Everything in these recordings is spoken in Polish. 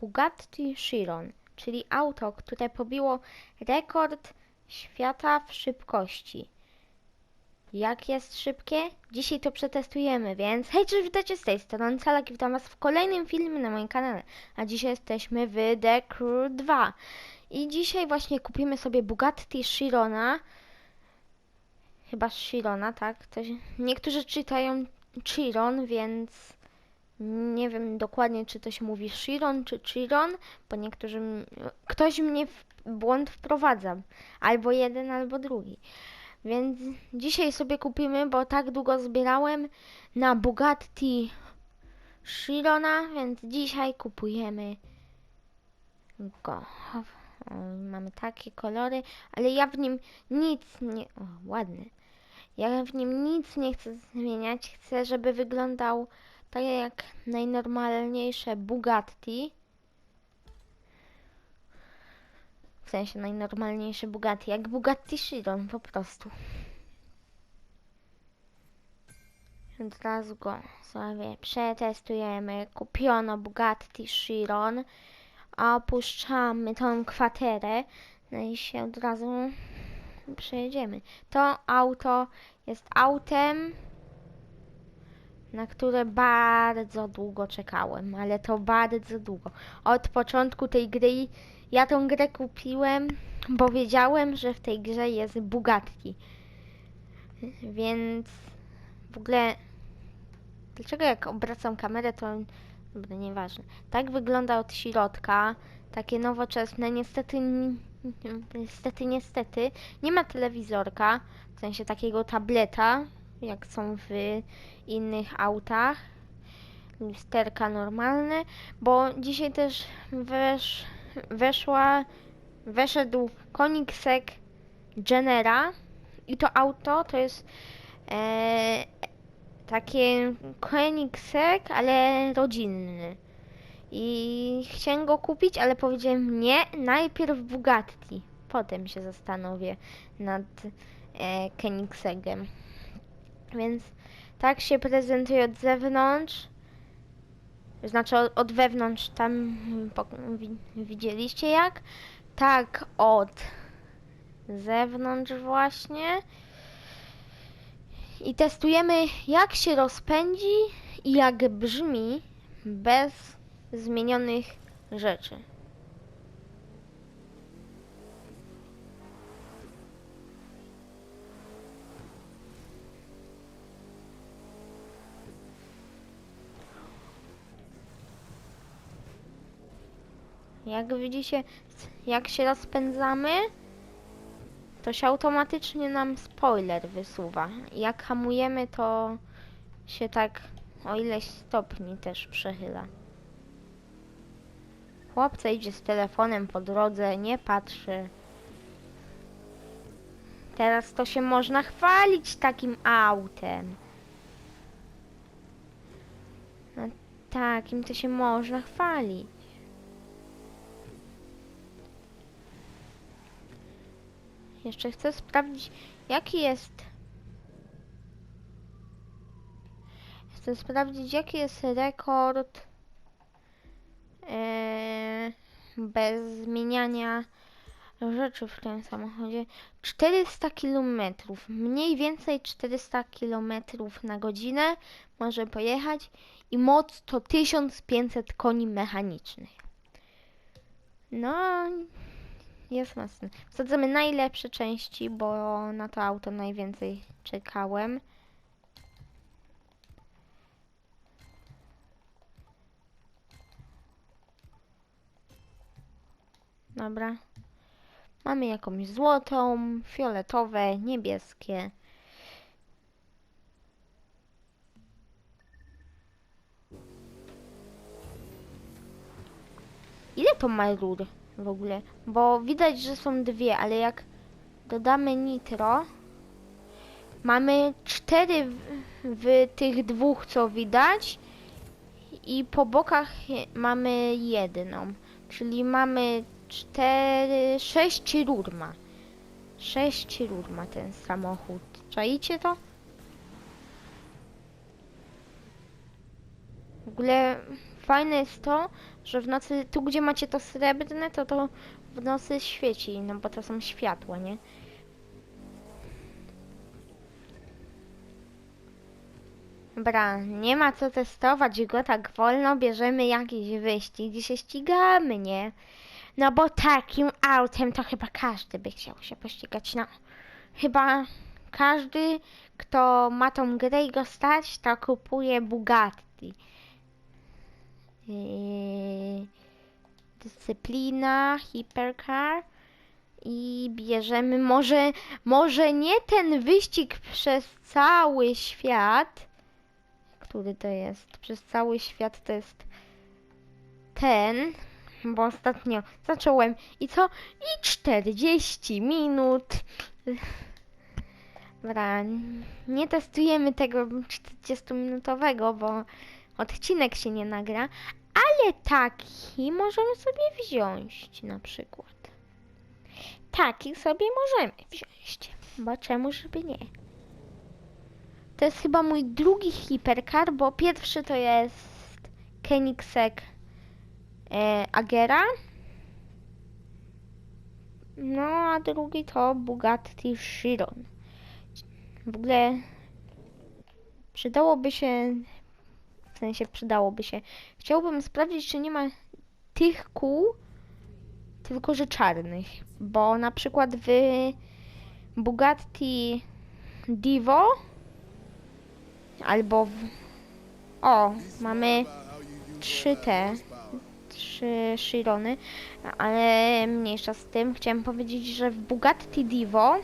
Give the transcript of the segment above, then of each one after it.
Bugatti Chiron, czyli auto, które pobiło rekord świata w szybkości. Jak jest szybkie? Dzisiaj to przetestujemy, więc hej, cześć, witajcie z tej strony Calak i witam was w kolejnym filmie na moim kanale. A dzisiaj jesteśmy w The Crew 2. I dzisiaj właśnie kupimy sobie Bugatti Chirona. Chyba Chirona, tak? To się... Niektórzy czytają Chiron, więc nie wiem dokładnie, czy to się mówi Chiron czy Chiron, bo niektórzy... Ktoś mnie w błąd wprowadza. Albo jeden, albo drugi. Więc dzisiaj sobie kupimy, bo tak długo zbierałem na Bugatti Chirona, więc dzisiaj kupujemy go. Mamy takie kolory, ale ja w nim nic nie... O, ładny. Ja w nim nic nie chcę zmieniać. Chcę, żeby wyglądał tak jak najnormalniejsze Bugatti. W sensie najnormalniejsze Bugatti, jak Bugatti Chiron po prostu. Od razu go sobie przetestujemy. Kupiono Bugatti Chiron. A opuszczamy tą kwaterę. No i się od razu przejedziemy. To auto jest autem, na które bardzo długo czekałem, ale to bardzo długo. Od początku tej gry ja tą grę kupiłem, bo wiedziałem, że w tej grze jest Bugatti. Więc w ogóle dlaczego jak obracam kamerę to dobra, nieważne. Tak wygląda od środka, takie nowoczesne. Niestety ni- niestety niestety nie ma telewizorka, w sensie takiego tableta, jak są w innych autach. Lusterka normalne, bo dzisiaj też wesz, weszła, weszedł Koenigsegg Genera i to auto to jest e, takie ale rodzinny. I chciałem go kupić, ale powiedziałem nie, najpierw Bugatti. Potem się zastanowię nad e. Więc tak się prezentuje od zewnątrz. Znaczy od, wewnątrz tam widzieliście jak? Tak od zewnątrz właśnie. I testujemy jak się rozpędzi i jak brzmi bez zmienionych rzeczy. Jak widzicie, jak się rozpędzamy, to się automatycznie nam spoiler wysuwa. Jak hamujemy, to się tak o ileś stopni też przechyla. Chłopca idzie z telefonem po drodze, nie patrzy. Teraz to się można chwalić takim autem. No, takim to się można chwalić. Jeszcze chcę sprawdzić, jaki jest. Chcę sprawdzić, jaki jest rekord e, bez zmieniania rzeczy w tym samochodzie. 400 km, mniej więcej 400 km na godzinę może pojechać i moc to 1500 koni mechanicznych. No, jest mocny. Wsadzamy najlepsze części, bo na to auto najwięcej czekałem. Dobra. Mamy jakąś złotą, fioletowe, niebieskie. Ile to ma rur w ogóle? Bo widać, że są dwie, ale jak dodamy nitro, mamy cztery w, w tych dwóch, co widać, i po bokach mamy jedną. Czyli mamy cztery, sześć rur ma. Sześć rur ma ten samochód. Czaicie to? Ogóle fajne jest to, że w nocy, tu gdzie macie to srebrne, to to w nocy świeci, no bo to są światła, nie? Dobra, nie ma co testować go tak wolno, bierzemy jakiś wyścig i się ścigamy, nie? No bo takim autem to chyba każdy by chciał się pościgać, no. Chyba każdy, kto ma tą grę i go stać, to kupuje Bugatti. Yy, dyscyplina, hipercar i bierzemy może, może nie ten wyścig przez cały świat, który to jest, przez cały świat to jest ten, bo ostatnio zacząłem i co? I 40 minut. Dobra, nie testujemy tego 40-minutowego, bo odcinek się nie nagra, ale taki możemy sobie wziąć na przykład. Taki sobie możemy wziąć, bo czemu żeby nie? To jest chyba mój drugi hipercar, bo pierwszy to jest Koenigsegg e, Agera. No, a drugi to Bugatti Chiron. W ogóle przydałoby się, sensie przydałoby się, chciałbym sprawdzić, czy nie ma tych kół, tylko że czarnych, bo na przykład w Bugatti Divo albo w... O, mamy trzy te, trzy Chirony, ale mniejsza z tym. Chciałem powiedzieć, że w Bugatti Divo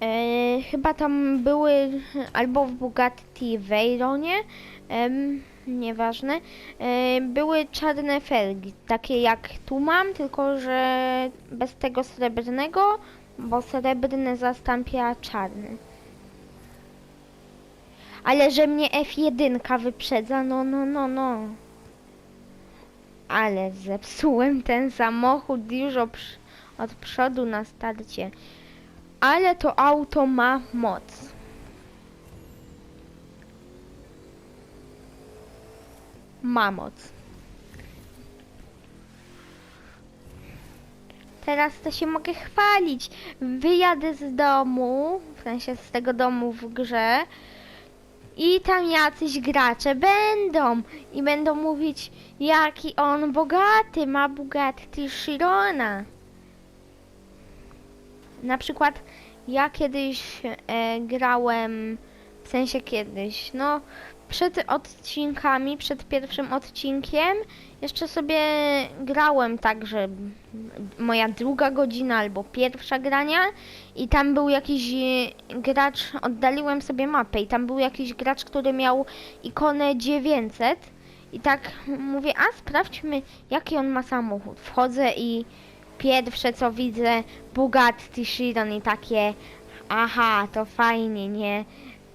e, chyba tam były, albo w Bugatti Veyronie, em, nieważne, e, były czarne felgi, takie jak tu mam, tylko że bez tego srebrnego, bo srebrny zastąpia czarny. Ale że mnie F1 wyprzedza, no, no, no, no. Ale zepsułem ten samochód już od, od przodu na starcie. Ale to auto ma moc. Ma moc. Teraz to się mogę chwalić. Wyjadę z domu, w sensie z tego domu w grze. I tam jacyś gracze będą i będą mówić, jaki on bogaty, ma Bugatti Chirona. Na przykład ja kiedyś e, grałem, w sensie kiedyś, no przed odcinkami, przed pierwszym odcinkiem jeszcze sobie grałem tak, że moja druga godzina albo pierwsza grania i tam był jakiś gracz, oddaliłem sobie mapę i tam był jakiś gracz, który miał ikonę 900 i tak mówię, a sprawdźmy jaki on ma samochód. Wchodzę i pierwsze co widzę Bugatti Chiron i takie aha, to fajnie, nie?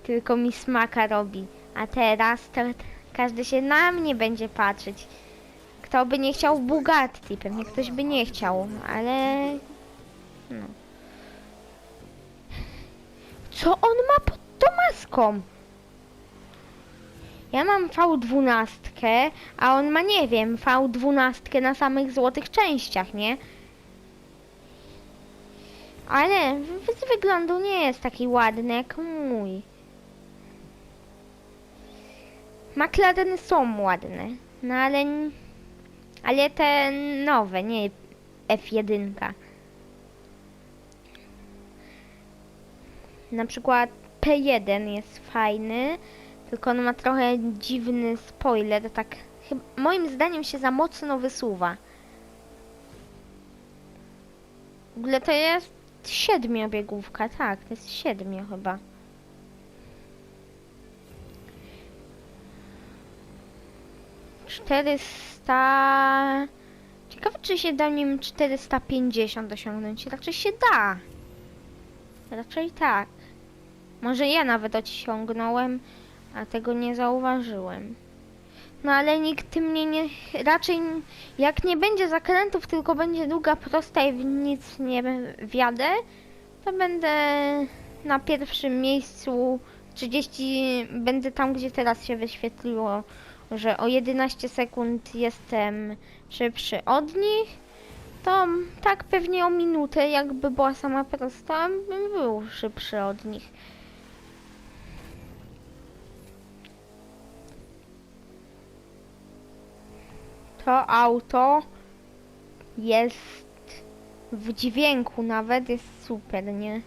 Tylko mi smaka robi. A teraz to każdy się na mnie będzie patrzeć. Kto by nie chciał Bugatti? Pewnie ktoś by nie chciał, ale... No. Co on ma pod tą maską? Ja mam V12, a on ma, nie wiem, V12 na samych złotych częściach, nie? Ale z wyglądu nie jest taki ładny jak mój. McLareny są ładne, no ale, ale te nowe, nie F1. Na przykład P1 jest fajny, tylko on ma trochę dziwny spoiler, tak chyba, moim zdaniem się za mocno wysuwa. W ogóle to jest siedmiobiegówka, tak, to jest siedmiu chyba. Czterysta... Ciekawe, czy się da nim 450 osiągnąć. Raczej się da. Raczej tak. Może ja nawet osiągnąłem, a tego nie zauważyłem. No ale nikt mnie nie... Raczej jak nie będzie zakrętów, tylko będzie długa prosta i nic nie wjadę, to będę na pierwszym miejscu 30... Będę tam, gdzie teraz się wyświetliło że o 11 sekund jestem szybszy od nich, to tak pewnie o minutę, jakby była sama prosta, bym był szybszy od nich. To auto jest w dźwięku nawet, jest super, nie?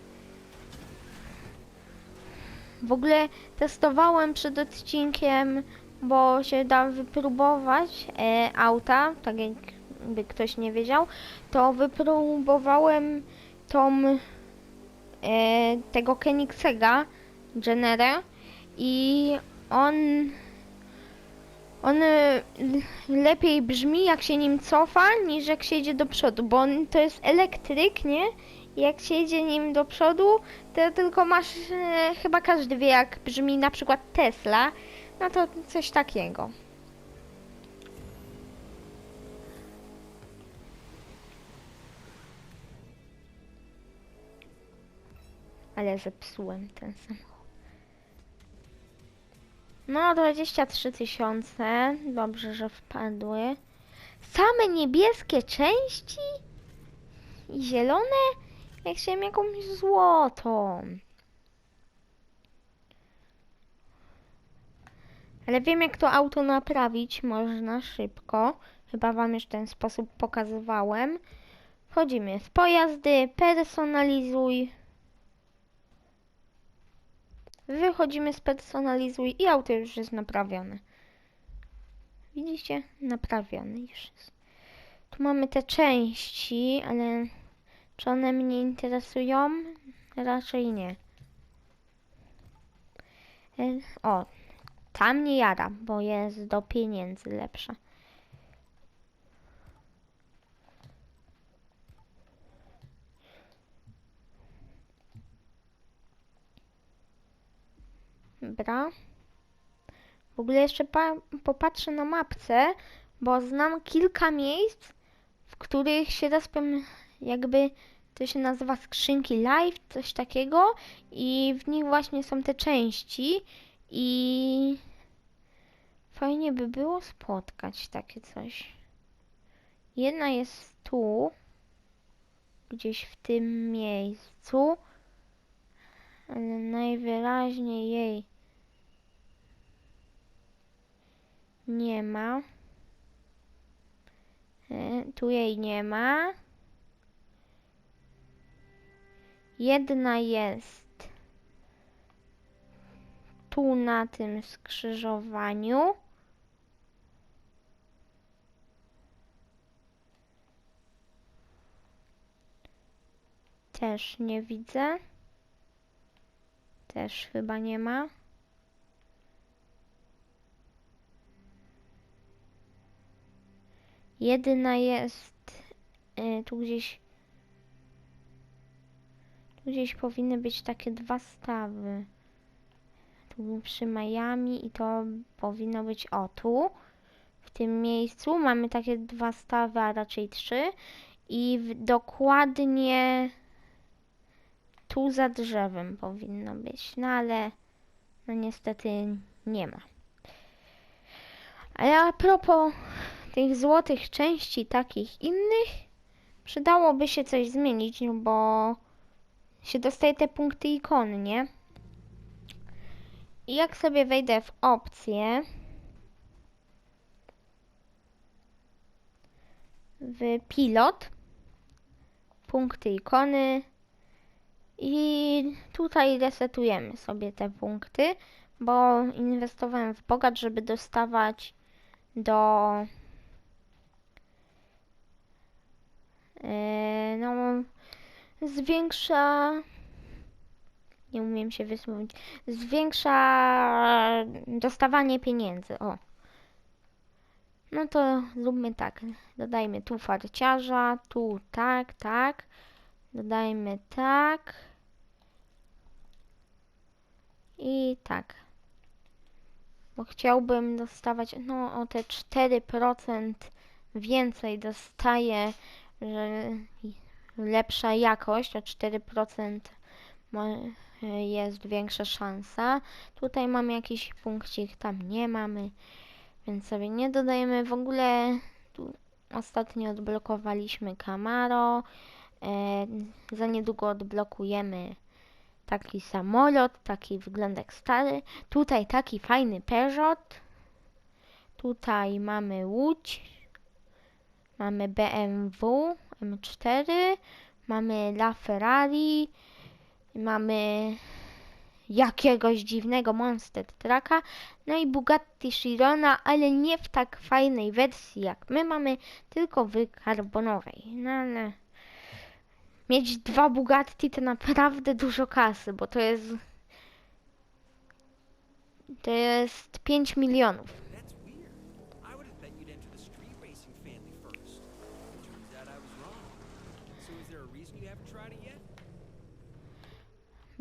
W ogóle testowałem przed odcinkiem, bo się da wypróbować e, auta, tak jakby ktoś nie wiedział, to wypróbowałem tą e, tego Koenigsegga Genera i on on e, lepiej brzmi jak się nim cofa niż jak się idzie do przodu, bo on to jest elektryk, nie? Jak się idzie nim do przodu, to tylko masz, e, chyba każdy wie jak brzmi na przykład Tesla, no to coś takiego. Ale zepsułem ten samochód. No, 23 tysiące. Dobrze, że wpadły. Same niebieskie części? I zielone? Jak chciałem jakąś złotą. Ale wiem jak to auto naprawić można szybko. Chyba wam już ten sposób pokazywałem. Wchodzimy w pojazdy, personalizuj. Wychodzimy z personalizuj i auto już jest naprawione. Widzicie? Naprawione już jest. Tu mamy te części, ale czy one mnie interesują? Raczej nie. E, O, ta mnie jara, bo jest do pieniędzy lepsza. Dobra. W ogóle jeszcze pa- popatrzę na mapce, bo znam kilka miejsc, w których się respią jakby to się nazywa skrzynki live, coś takiego i w nich właśnie są te części i fajnie by było spotkać takie coś. Jedna jest tu, gdzieś w tym miejscu, ale najwyraźniej jej nie ma. E, Tu jej nie ma. Jedna jest tu na tym skrzyżowaniu. Też nie widzę. Też chyba nie ma. Jedna jest y, tu gdzieś. Tu gdzieś powinny być takie dwa stawy. Tu przy Miami i to powinno być o tu. W tym miejscu mamy takie dwa stawy, a raczej trzy. I w, dokładnie tu za drzewem powinno być. No ale no niestety nie ma. Ale a propos tych złotych części takich innych przydałoby się coś zmienić, no bo się dostaje te punkty ikony, nie? I jak sobie wejdę w opcję w pilot punkty ikony i tutaj resetujemy sobie te punkty, bo inwestowałem w bogat, żeby dostawać do Yy, no, zwiększa. Nie umiem się wysłowić. Zwiększa dostawanie pieniędzy. O. No to zróbmy tak. Dodajmy tu farciarza, tu tak, tak. Dodajmy tak. I tak. Bo chciałbym dostawać, no o te 4% więcej dostaję że lepsza jakość, o 4% mo- jest większa szansa. Tutaj mamy jakiś punkcik, tam nie mamy. Więc sobie nie dodajemy w ogóle. Tu ostatnio odblokowaliśmy Camaro. E, za niedługo odblokujemy taki samolot, taki wygląda jak stary. Tutaj taki fajny Peugeot. Tutaj mamy Łódź. Mamy BMW M4. Mamy La Ferrari. Mamy jakiegoś dziwnego Monster Trucka. No i Bugatti Chirona, ale nie w tak fajnej wersji jak my mamy, tylko w karbonowej. No ale mieć dwa Bugatti to naprawdę dużo kasy, bo to jest to jest 5 milionów.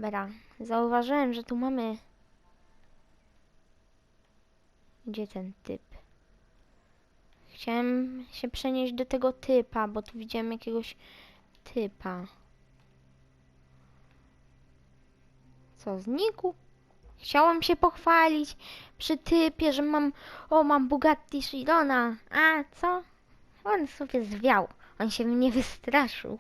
Dobra, zauważyłem, że tu mamy. Gdzie ten typ? Chciałem się przenieść do tego typa, bo tu widziałem jakiegoś typa. Co, znikł? Chciałam się pochwalić przy typie, że mam, o mam Bugatti Chirona. A, co? On sobie zwiał. On się mnie wystraszył.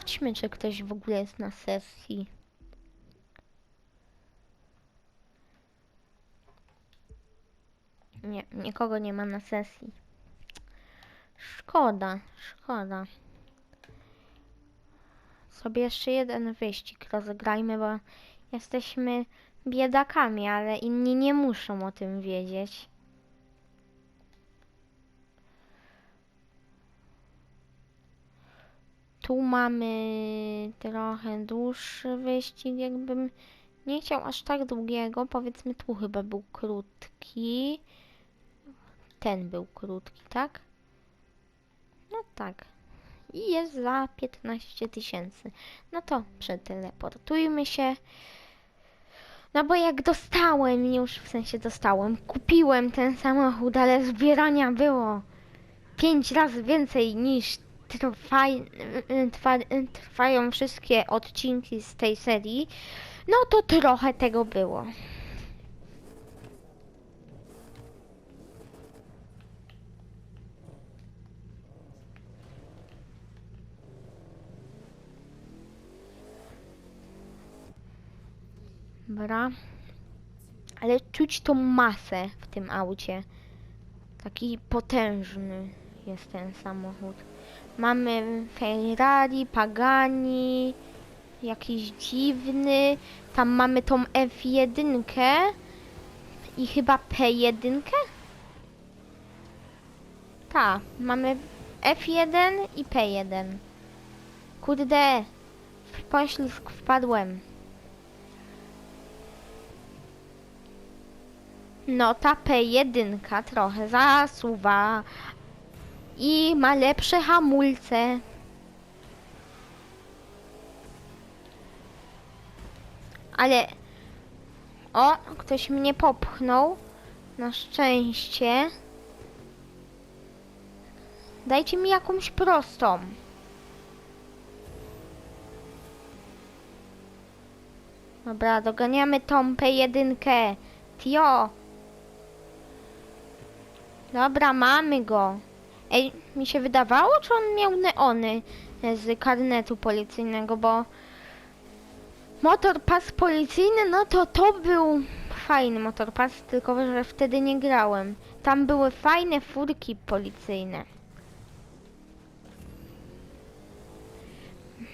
Sprawdźmy, czy ktoś w ogóle jest na sesji. Nie, nikogo nie ma na sesji. Szkoda, szkoda. Sobie jeszcze jeden wyścig rozegrajmy, bo jesteśmy biedakami, ale inni nie muszą o tym wiedzieć. Tu mamy trochę dłuższy wyścig, jakbym nie chciał aż tak długiego. Powiedzmy, tu chyba był krótki. Ten był krótki, tak? No tak. I jest za 15 tysięcy. No to przeteleportujmy się. No bo jak dostałem, już w sensie dostałem, kupiłem ten samochód, ale zbierania było pięć razy więcej niż trwaj, trwa, trwają wszystkie odcinki z tej serii, no to trochę tego było. Dobra. Ale czuć tą masę w tym aucie. Taki potężny jest ten samochód. Mamy Ferrari, Pagani, jakiś dziwny. Tam mamy tą F1 i chyba P1. Tak, mamy F1 i P1. Kurde, w poślizg wpadłem. No ta P1 trochę zasuwa i ma lepsze hamulce. Ale o, ktoś mnie popchnął. Na szczęście. Dajcie mi jakąś prostą. Dobra, doganiamy tą P1. Tio. Dobra, mamy go. Ej, mi się wydawało, czy on miał neony z karnetu policyjnego, bo motor pas policyjny, no to to był fajny motor pas, tylko że wtedy nie grałem. Tam były fajne furki policyjne.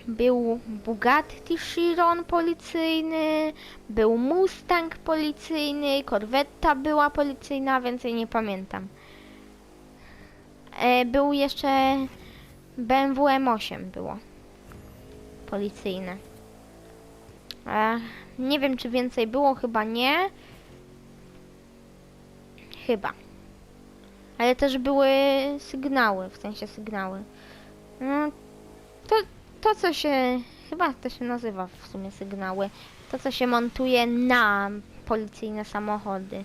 Był Bugatti Chiron policyjny, był Mustang policyjny, Corvetta była policyjna, więcej nie pamiętam. E, był jeszcze BMW M8 było policyjne. E, nie wiem czy więcej było, chyba nie. Chyba. Ale też były sygnały, w sensie sygnały. No, to, to co się, chyba to się nazywa w sumie sygnały. To co się montuje na policyjne samochody.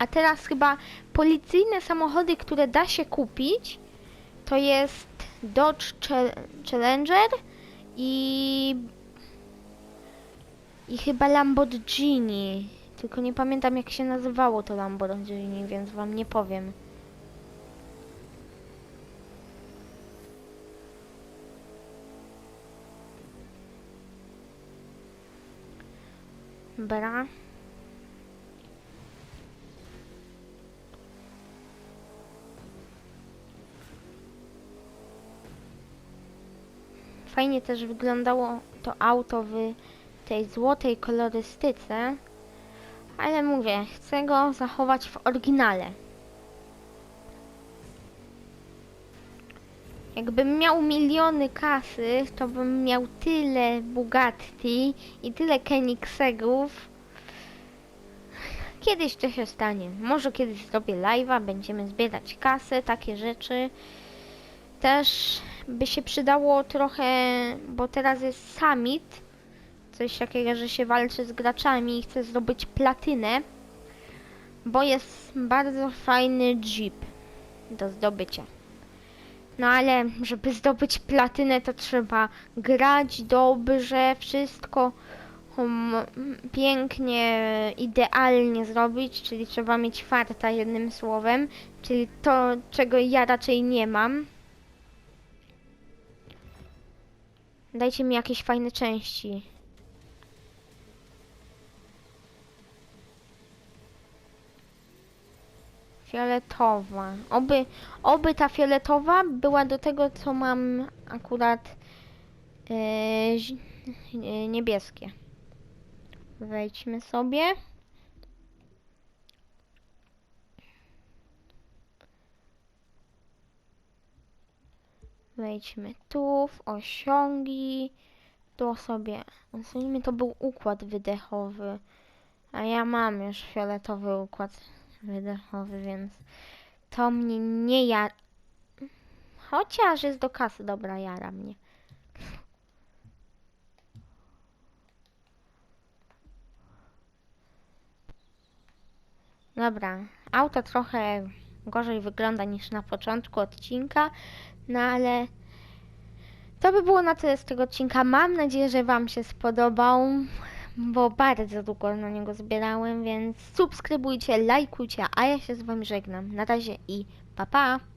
A teraz chyba policyjne samochody, które da się kupić, to jest Dodge Chal- Challenger i i chyba Lamborghini. Tylko nie pamiętam jak się nazywało to Lamborghini, więc wam nie powiem. Bra. Fajnie też wyglądało to auto w tej złotej kolorystyce, ale mówię, chcę go zachować w oryginale. Jakbym miał miliony kasy, to bym miał tyle Bugatti i tyle Koenigsegów. Kiedyś to się stanie. Może kiedyś zrobię live'a, będziemy zbierać kasę, takie rzeczy. Też by się przydało trochę, bo teraz jest summit, coś takiego, że się walczy z graczami i chce zdobyć platynę, bo jest bardzo fajny jeep do zdobycia. No ale żeby zdobyć platynę to trzeba grać dobrze, wszystko um, pięknie, idealnie zrobić, czyli trzeba mieć farta jednym słowem, czyli to czego ja raczej nie mam. Dajcie mi jakieś fajne części. Fioletowa. Oby, oby ta fioletowa była do tego, co mam akurat e, e, niebieskie. Wejdźmy sobie. Wejdźmy tu, w osiągi. Tu sobie. Usuniemy, to był układ wydechowy. A ja mam już fioletowy układ wydechowy, więc to mnie nie ja. Chociaż jest do kasy, dobra, jara mnie. Dobra, auto trochę gorzej wygląda niż na początku odcinka, no ale to by było na tyle z tego odcinka. Mam nadzieję, że Wam się spodobał, bo bardzo długo na niego zbierałem, więc subskrybujcie, lajkujcie, a ja się z Wami żegnam. Na razie i pa pa!